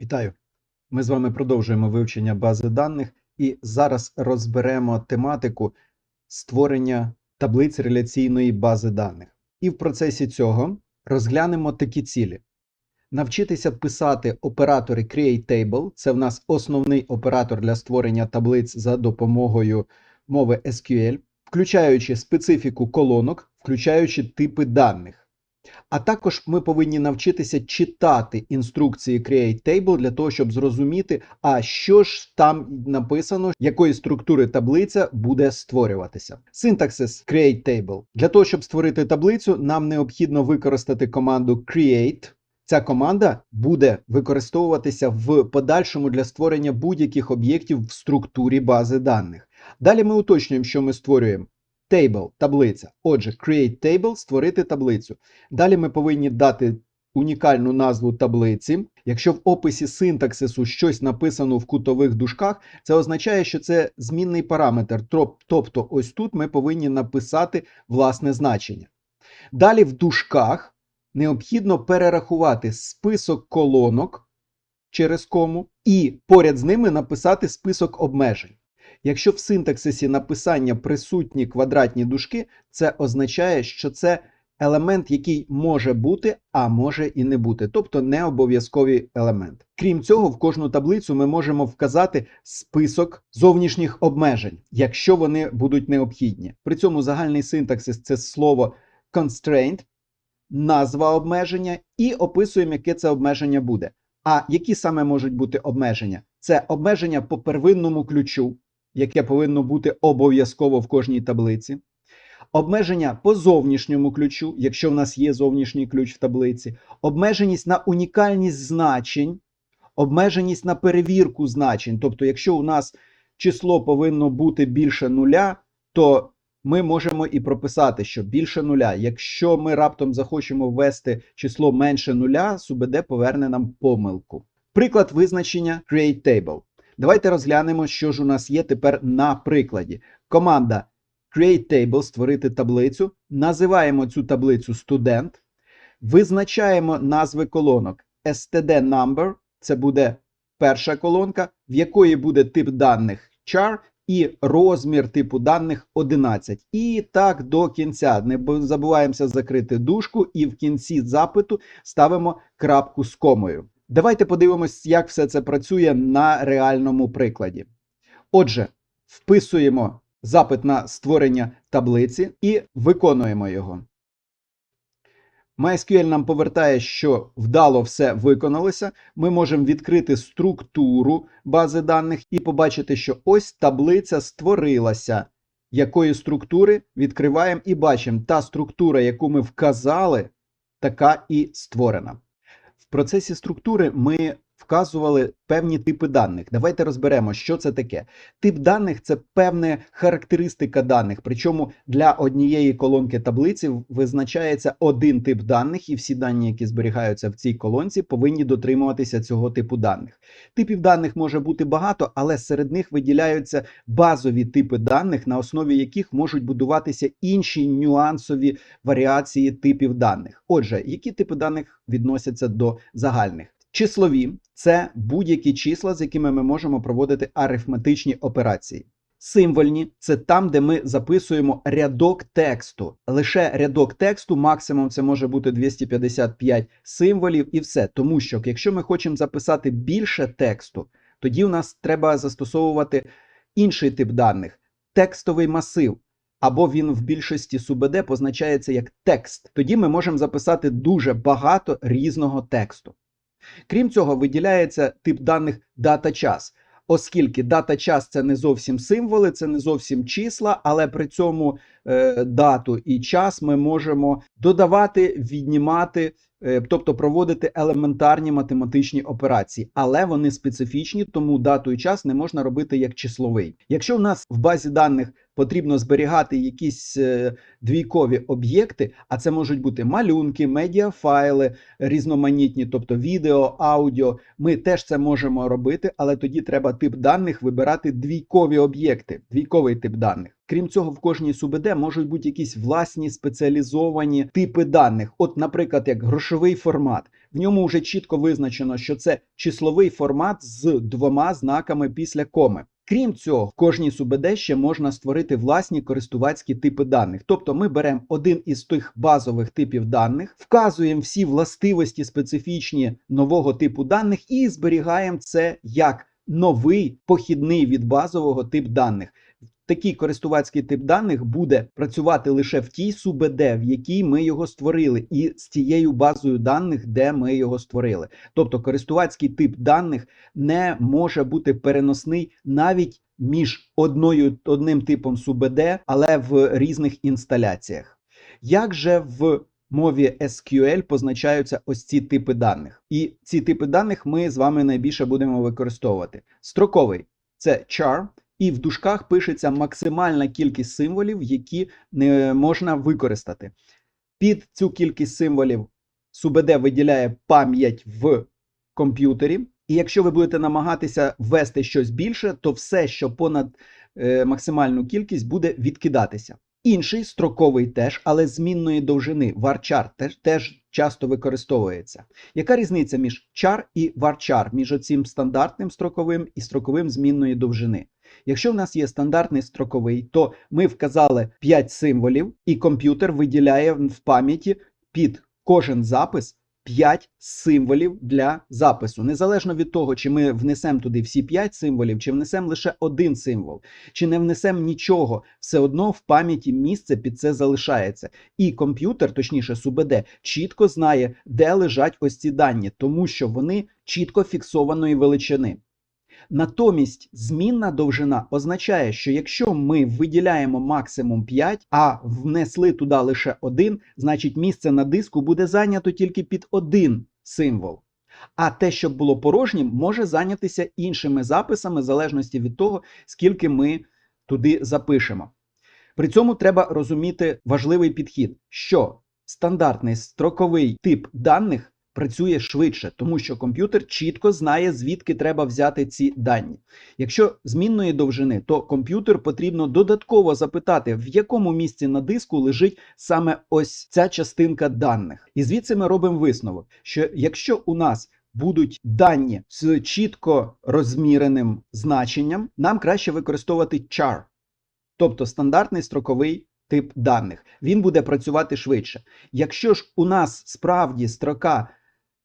Вітаю! Ми з вами продовжуємо вивчення бази даних і зараз розберемо тематику створення таблиць реляційної бази даних. І в процесі цього розглянемо такі цілі: навчитися писати оператори CreateTable, це в нас основний оператор для створення таблиць за допомогою мови SQL, включаючи специфіку колонок, включаючи типи даних. А також ми повинні навчитися читати інструкції CreateTable для того, щоб зрозуміти, а що ж там написано, якої структури таблиця буде створюватися. Синтаксис CreateTable. Для того, щоб створити таблицю, нам необхідно використати команду create. Ця команда буде використовуватися в подальшому для створення будь-яких об'єктів в структурі бази даних. Далі ми уточнюємо, що ми створюємо. Table – таблиця. Отже, create table – створити таблицю. Далі ми повинні дати унікальну назву таблиці. Якщо в описі синтаксису щось написано в кутових дужках, це означає, що це змінний параметр. Тобто, ось тут ми повинні написати власне значення. Далі в дужках необхідно перерахувати список колонок через кому, і поряд з ними написати список обмежень. Якщо в синтаксисі написання присутні квадратні дужки, це означає, що це елемент, який може бути, а може і не бути, тобто не обов'язковий елемент. Крім цього, в кожну таблицю ми можемо вказати список зовнішніх обмежень, якщо вони будуть необхідні. При цьому загальний синтаксис це слово constraint, назва обмеження, і описуємо, яке це обмеження буде. А які саме можуть бути обмеження? Це обмеження по первинному ключу яке повинно бути обов'язково в кожній таблиці. Обмеження по зовнішньому ключу, якщо в нас є зовнішній ключ в таблиці, обмеженість на унікальність значень, обмеженість на перевірку значень. Тобто, якщо у нас число повинно бути більше нуля, то ми можемо і прописати, що більше нуля. Якщо ми раптом захочемо ввести число менше нуля, СУБД поверне нам помилку. Приклад визначення CreateTable. Давайте розглянемо, що ж у нас є тепер на прикладі. Команда CreateTable створити таблицю. Називаємо цю таблицю студент. Визначаємо назви колонок std number, це буде перша колонка, в якої буде тип даних char і розмір типу даних 11. І так до кінця. Не забуваємося закрити дужку, і в кінці запиту ставимо крапку з комою. Давайте подивимось, як все це працює на реальному прикладі. Отже, вписуємо запит на створення таблиці і виконуємо його. MySQL нам повертає, що вдало все виконалося. Ми можемо відкрити структуру бази даних і побачити, що ось таблиця створилася. Якої структури відкриваємо і бачимо, та структура, яку ми вказали, така і створена процесі структури ми вказували певні типи даних. Давайте розберемо, що це таке. Тип даних це певна характеристика даних. Причому для однієї колонки таблиці визначається один тип даних, і всі дані, які зберігаються в цій колонці, повинні дотримуватися цього типу даних. Типів даних може бути багато, але серед них виділяються базові типи даних, на основі яких можуть будуватися інші нюансові варіації типів даних. Отже, які типи даних відносяться до загальних? Числові це будь-які числа, з якими ми можемо проводити арифметичні операції. Символьні це там, де ми записуємо рядок тексту. Лише рядок тексту, максимум це може бути 255 символів і все. Тому що, якщо ми хочемо записати більше тексту, тоді у нас треба застосовувати інший тип даних текстовий масив. Або він в більшості СУБД позначається як текст. Тоді ми можемо записати дуже багато різного тексту. Крім цього, виділяється тип даних дата час, оскільки дата час це не зовсім символи, це не зовсім числа, але при цьому е, дату і час ми можемо додавати, віднімати, е, тобто проводити елементарні математичні операції, але вони специфічні, тому дату і час не можна робити як числовий. Якщо в нас в базі даних потрібно зберігати якісь е, двійкові об'єкти, а це можуть бути малюнки, медіафайли різноманітні, тобто відео, аудіо. Ми теж це можемо робити, але тоді треба тип даних вибирати двійкові об'єкти, двійковий тип даних. Крім цього, в кожній СУБД можуть бути якісь власні спеціалізовані типи даних. От, наприклад, як грошовий формат. В ньому вже чітко визначено, що це числовий формат з двома знаками після коми. Крім цього, в кожній СУБД ще можна створити власні користувацькі типи даних. Тобто ми беремо один із тих базових типів даних, вказуємо всі властивості специфічні нового типу даних і зберігаємо це як новий похідний від базового тип даних. Такий користувацький тип даних буде працювати лише в тій СУБД, в якій ми його створили, і з тією базою даних, де ми його створили. Тобто користувацький тип даних не може бути переносний навіть між одною одним типом СУБД, але в різних інсталяціях. Як же в мові SQL позначаються ось ці типи даних? І ці типи даних ми з вами найбільше будемо використовувати. Строковий це char, і в дужках пишеться максимальна кількість символів, які не можна використати. Під цю кількість символів СУБД виділяє пам'ять в комп'ютері. І якщо ви будете намагатися ввести щось більше, то все, що понад е, максимальну кількість, буде відкидатися. Інший строковий теж, але змінної довжини varchar теж, теж часто використовується. Яка різниця між char і varchar, між оцим стандартним строковим і строковим змінної довжини? Якщо в нас є стандартний строковий, то ми вказали 5 символів, і комп'ютер виділяє в пам'яті під кожен запис 5 символів для запису. Незалежно від того, чи ми внесемо туди всі 5 символів, чи внесемо лише один символ, чи не внесемо нічого, все одно в пам'яті місце під це залишається. І комп'ютер, точніше, СУБД, чітко знає, де лежать ось ці дані, тому що вони чітко фіксованої величини. Натомість змінна довжина означає, що якщо ми виділяємо максимум 5, а внесли туди лише один, значить місце на диску буде зайнято тільки під один символ. А те, що було порожнім, може зайнятися іншими записами, в залежності від того, скільки ми туди запишемо. При цьому треба розуміти важливий підхід, що стандартний строковий тип даних працює швидше, тому що комп'ютер чітко знає, звідки треба взяти ці дані. Якщо змінної довжини, то комп'ютер потрібно додатково запитати, в якому місці на диску лежить саме ось ця частинка даних. І звідси ми робимо висновок, що якщо у нас Будуть дані з чітко розміреним значенням, нам краще використовувати char, тобто стандартний строковий тип даних. Він буде працювати швидше. Якщо ж у нас справді строка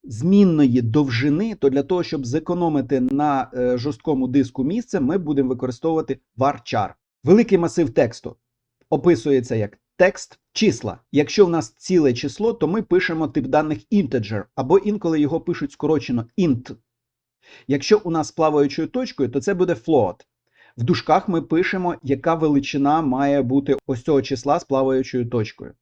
змінної довжини, то для того, щоб зекономити на е, жорсткому диску місце, ми будемо використовувати varchar. Великий масив тексту описується як текст числа. Якщо в нас ціле число, то ми пишемо тип даних integer, або інколи його пишуть скорочено int. Якщо у нас плаваючою точкою, то це буде float. В дужках ми пишемо, яка величина має бути ось цього числа з плаваючою точкою.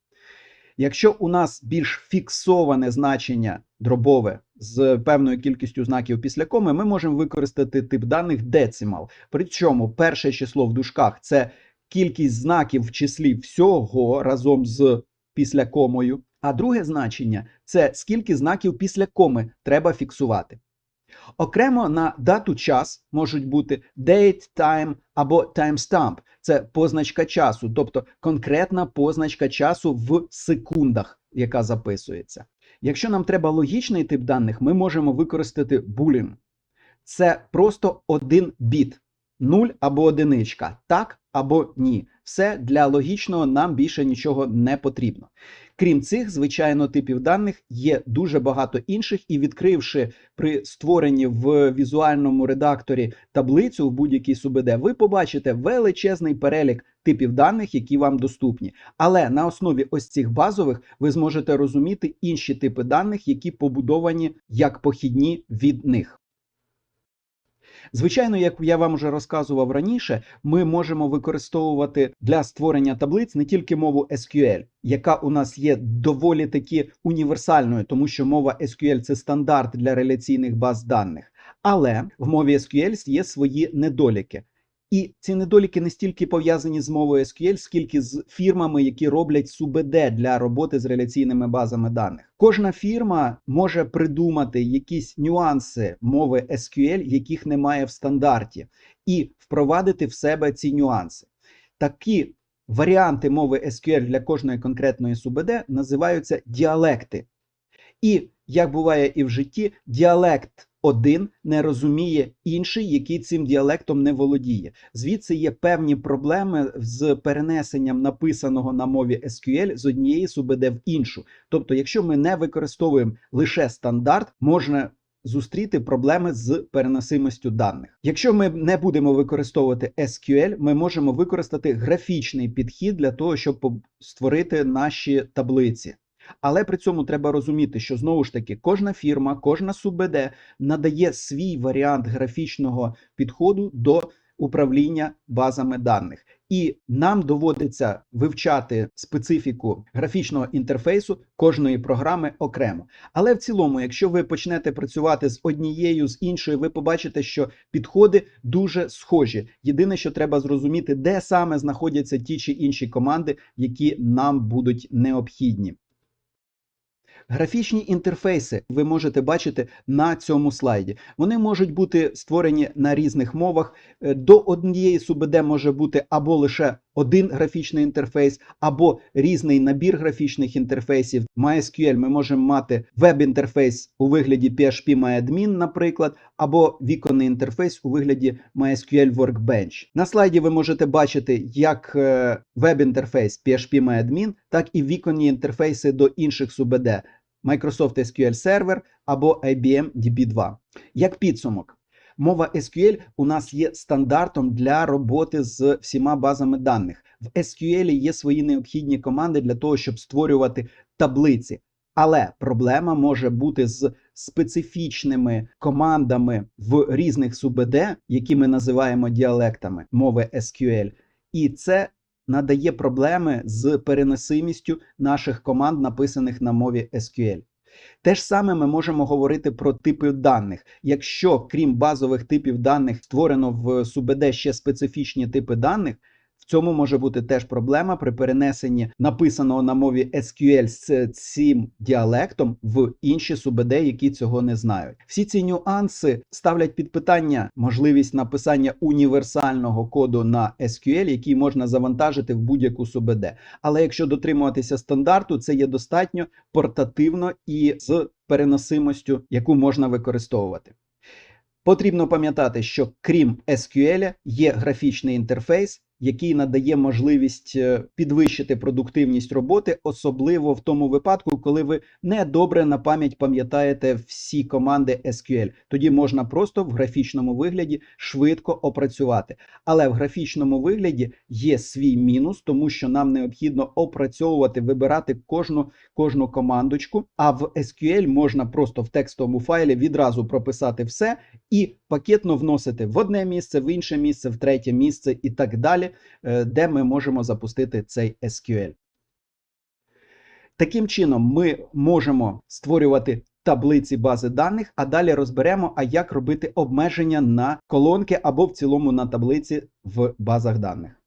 Якщо у нас більш фіксоване значення дробове з певною кількістю знаків після коми, ми можемо використати тип даних decimal. Причому перше число в дужках це кількість знаків в числі всього разом з після комою. А друге значення це скільки знаків після коми треба фіксувати. Окремо на дату час можуть бути date, time або timestamp. Це позначка часу, тобто конкретна позначка часу в секундах, яка записується. Якщо нам треба логічний тип даних, ми можемо використати boolean. Це просто один біт, 0 або одиничка, так або ні. Все для логічного нам більше нічого не потрібно. Крім цих, звичайно, типів даних є дуже багато інших, і відкривши при створенні в візуальному редакторі таблицю в будь-якій СУБД, ви побачите величезний перелік типів даних, які вам доступні. Але на основі ось цих базових ви зможете розуміти інші типи даних, які побудовані як похідні від них. Звичайно, як я вам вже розказував раніше, ми можемо використовувати для створення таблиць не тільки мову SQL, яка у нас є доволі таки універсальною, тому що мова SQL це стандарт для реляційних баз даних. Але в мові SQL є свої недоліки. І ці недоліки не стільки пов'язані з мовою SQL, скільки з фірмами, які роблять СУБД для роботи з реляційними базами даних. Кожна фірма може придумати якісь нюанси мови SQL, яких немає в стандарті, і впровадити в себе ці нюанси. Такі варіанти мови SQL для кожної конкретної СУБД називаються діалекти. І як буває і в житті, діалект один не розуміє інший, який цим діалектом не володіє. Звідси є певні проблеми з перенесенням написаного на мові SQL з однієї СУБД в іншу. Тобто, якщо ми не використовуємо лише стандарт, можна зустріти проблеми з переносимостю даних. Якщо ми не будемо використовувати SQL, ми можемо використати графічний підхід для того, щоб створити наші таблиці. Але при цьому треба розуміти, що знову ж таки кожна фірма, кожна СУБД надає свій варіант графічного підходу до управління базами даних. І нам доводиться вивчати специфіку графічного інтерфейсу кожної програми окремо. Але в цілому, якщо ви почнете працювати з однією з іншою, ви побачите, що підходи дуже схожі. Єдине, що треба зрозуміти, де саме знаходяться ті чи інші команди, які нам будуть необхідні. Графічні інтерфейси ви можете бачити на цьому слайді. Вони можуть бути створені на різних мовах. Е, До однієї СУБД може бути або лише один графічний інтерфейс, або різний набір графічних інтерфейсів. MySQL ми можемо мати веб-інтерфейс у вигляді PHP MyAdmin, наприклад, або віконний інтерфейс у вигляді MySQL Workbench. На слайді ви можете бачити як е, веб-інтерфейс PHP MyAdmin, так і віконні інтерфейси до інших СУБД Microsoft SQL Server або IBM DB2. Як підсумок, мова SQL у нас є стандартом для роботи з всіма базами даних. В SQL є свої необхідні команди для того, щоб створювати таблиці. Але проблема може бути з специфічними командами в різних СУБД, які ми називаємо діалектами мови SQL. І це надає проблеми з переносимістю наших команд, написаних на мові SQL. Те ж саме ми можемо говорити про типи даних. Якщо крім базових типів даних створено в СУБД ще специфічні типи даних, в цьому може бути теж проблема при перенесенні написаного на мові SQL з цим діалектом в інші СУБД, які цього не знають. Всі ці нюанси ставлять під питання можливість написання універсального коду на SQL, який можна завантажити в будь-яку СУБД. Але якщо дотримуватися стандарту, це є достатньо портативно і з переносимостю, яку можна використовувати. Потрібно пам'ятати, що крім SQL є графічний інтерфейс, який надає можливість е, підвищити продуктивність роботи, особливо в тому випадку, коли ви не добре на пам'ять пам'ятаєте всі команди SQL. Тоді можна просто в графічному вигляді швидко опрацювати. Але в графічному вигляді є свій мінус, тому що нам необхідно опрацьовувати, вибирати кожну, кожну командочку. А в SQL можна просто в текстовому файлі відразу прописати все і пакетно вносити в одне місце, в інше місце, в третє місце і так далі, е, де ми можемо запустити цей SQL. Таким чином, ми можемо створювати таблиці бази даних, а далі розберемо, а як робити обмеження на колонки або в цілому на таблиці в базах даних.